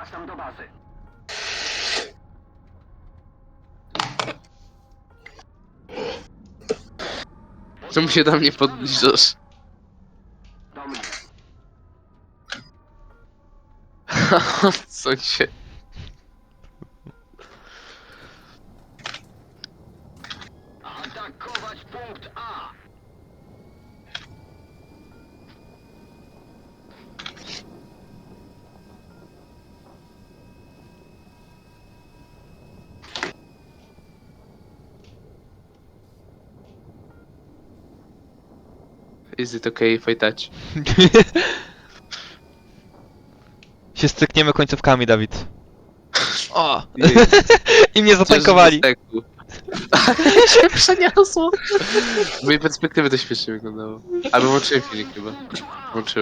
Wracam do bazy. Czemu się do mnie podbliżasz? Do mnie. Co się... Atakować punkt A. Is it okay if I touch? się strykniemy końcówkami, Dawid. O! I mnie zatankowali. steku. się przeniosło. Z mojej perspektywy to śmiesznie wyglądało. Albo włączyłem filmik chyba. Włączyłem.